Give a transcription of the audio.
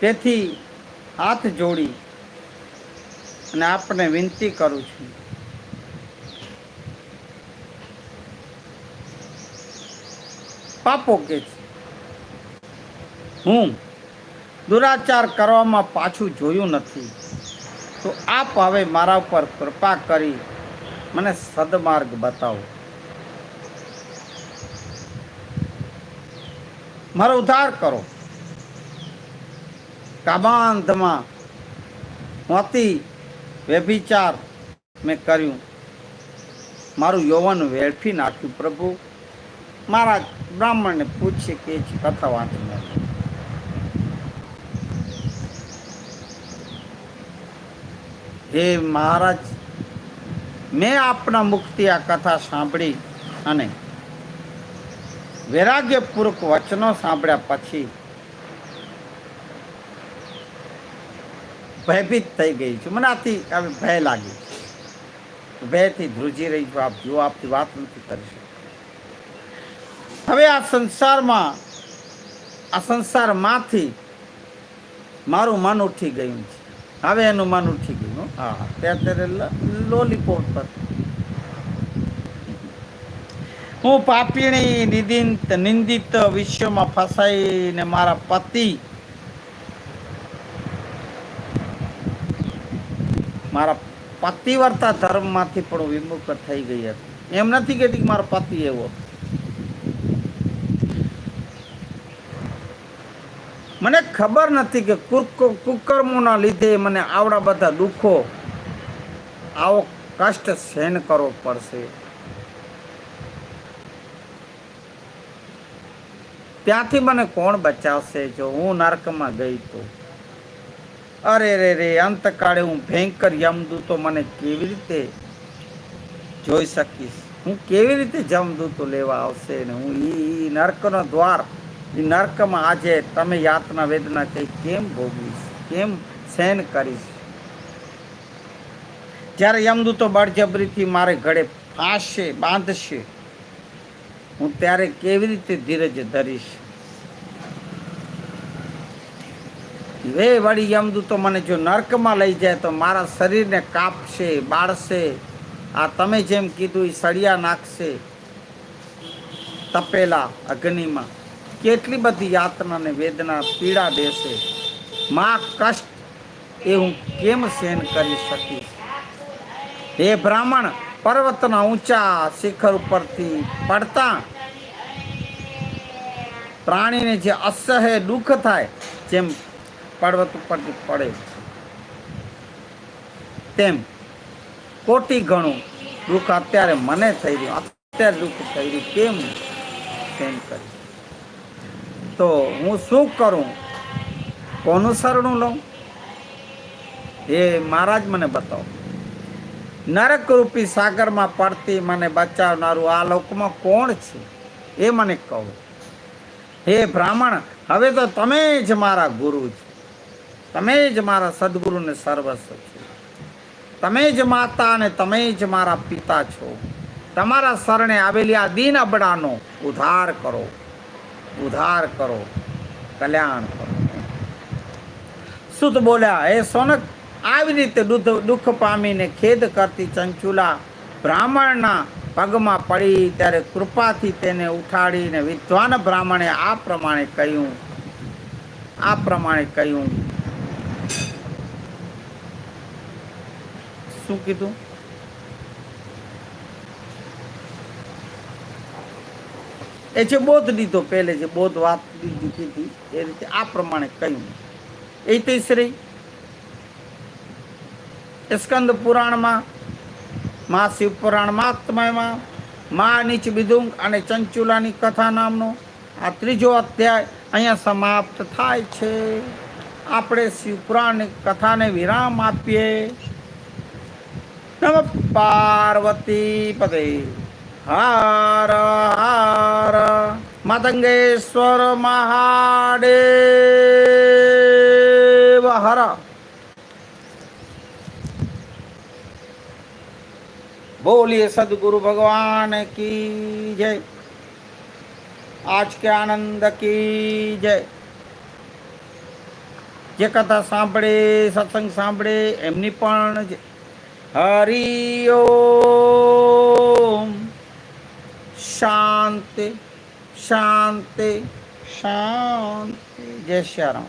તેથી હાથ જોડી અને આપને વિનંતી કરું છું. પાપો કે હું દુરાચાર કરવામાં પાછું જોયું નથી. તો આપ હવે મારા ઉપર કૃપા કરી મને સદમાર્ગ બતાવો. મારો ઉદ્ધાર કરો. કાબાંધમાં હું અતિ વ્યભિચાર મેં કર્યું. મારું યૌવન વેડફી નાખ્યું પ્રભુ. મારા બ્રાહ્મણને પૂછે કે કથા વાંચી હે મહારાજ, મેં આપના મુક્તિ આ કથા સાંભળી અને વૈરાગ્યપૂર્વક વચનો સાંભળ્યા પછી ભયભીત થઈ ગઈ છું. મને આથી હવે ભય લાગી ભયથી ધ્રુજી રહી છું. આપ જો આપથી વાત નથી કરી હવે આ સંસારમાં, આ સંસારમાંથી મારું મન ઉઠી ગયું છે. હવે એનું મન ઉઠી ગયું. હા અત્યારે લોલીપોપ પર. હું પાપીણી નિદિત નિંદિત વિશ્વમાં ફસાઈને મારા પતિ મારા પતિવર્તા ધર્મમાંથી પણ વિમુખ થઈ ગઈ હતી. એમ નથી કહેતી કે મારો પતિ એવો. મને ખબર નથી કે કુક- કુકર્મોના લીધે મને આવડા બધા દુઃખો, આવો કષ્ટ સહન કરવો પડશે. ત્યાંથી મને કોણ બચાવશે જો હું નર્કમાં ગઈ તો? અરે રે રે અંતકાળે હું ભયંકર યમદૂતો મને કેવી રીતે જોઈ શકીશ? હું કેવી રીતે જમદૂતો લેવા આવશે ને હું એ નર્કનો દ્વાર એ નર્કમાં આજે તમે યાતના વેદના કઈ કેમ ભોગવીશ? કેમ સહન કરીશ? જ્યારે યમદૂતો બળજબરીથી મારે ઘડે ફાંસશે બાંધશે હું ત્યારે કેવી રીતે ધીરજ ધરીશ? વે વળી યમદૂતો, મને જો નર્કમાં લઈ જાય તો મારા શરીરને કાપશે, બાળશે. આ તમે જેમ કીધું એ સળિયા નાખશે તપેલા અગ્નિમાં. કેટલી બધી યાતના ને વેદના પીડા દેશે માં કષ્ટ એ હું કેમ સહન કરી શકીશ? હે બ્રાહ્મણ, પર્વતના ઊંચા શિખર ઉપરથી પડતા પ્રાણીને જે અસહ્ય દુઃખ થાય, જેમ પર્વત ઉપરથી પડે તેમ કોટી ઘણું દુઃખ અત્યારે મને થઈ રહ્યું, અત્યારે દુઃખ થઈ રહ્યું, કેમ? તેમ કરી. તો હું શું કરું? કોનું શરણું લઉં? એ મહારાજ મને બતાવો. નરક રૂપી સાગરમાં પડતી મને બચાવનારું આ લોકમાં કોણ છે? એ મને કહો. હે બ્રાહ્મણ, હવે તો તમે જ મારા ગુરુ છો. તમે જ મારા સદગુરુને સર્વસ્વ છો. તમે જ માતા અને તમે જ મારા પિતા છો. તમારા શરણે આવેલી આ દીન અબડાનો ઉધાર કરો. ઉધાર કરો. કલ્યાણ કરો. સુત બોલ્યા, હે સોનક, આવી રીતે દુઃખ પામીને ખેદ કરતી ચંચુલા બ્રાહ્મણના પગમાં પડી ત્યારે કૃપાથી તેને ઉઠાડીને વિદ્વાન બ્રાહ્મણે આ પ્રમાણે કહ્યું. આ પ્રમાણે કહ્યું. શું કીધું? એ છે બોધ દીધો પહેલે જે બોધ વાત દીધી કીધી, એ રીતે આ પ્રમાણે કહ્યું. એ તીસરી સ્કંદ પુરાણમાં મા શિવપુરાણ મા નીચ બિદુંગ અને ચંચુલાની કથા નામનો આ ત્રીજો અધ્યાય અહીંયા સમાપ્ત થાય છે. આપણે શિવ પુરાણની કથાને વિરામ આપીએ. નમ પાર્વતી પદે. હાર હાર મતંગેશ્વર મહાદેવ. હર બોલીએ સદગુરુ ભગવાન કી જય. આજ કે આનંદ કી જય. જે કથા સાંભળે, સત્સંગ સાંભળે, એમની પણ જય. હરિ ઓમ. શાંતિ શાંતિ શાંતિ. જય શ્યારામ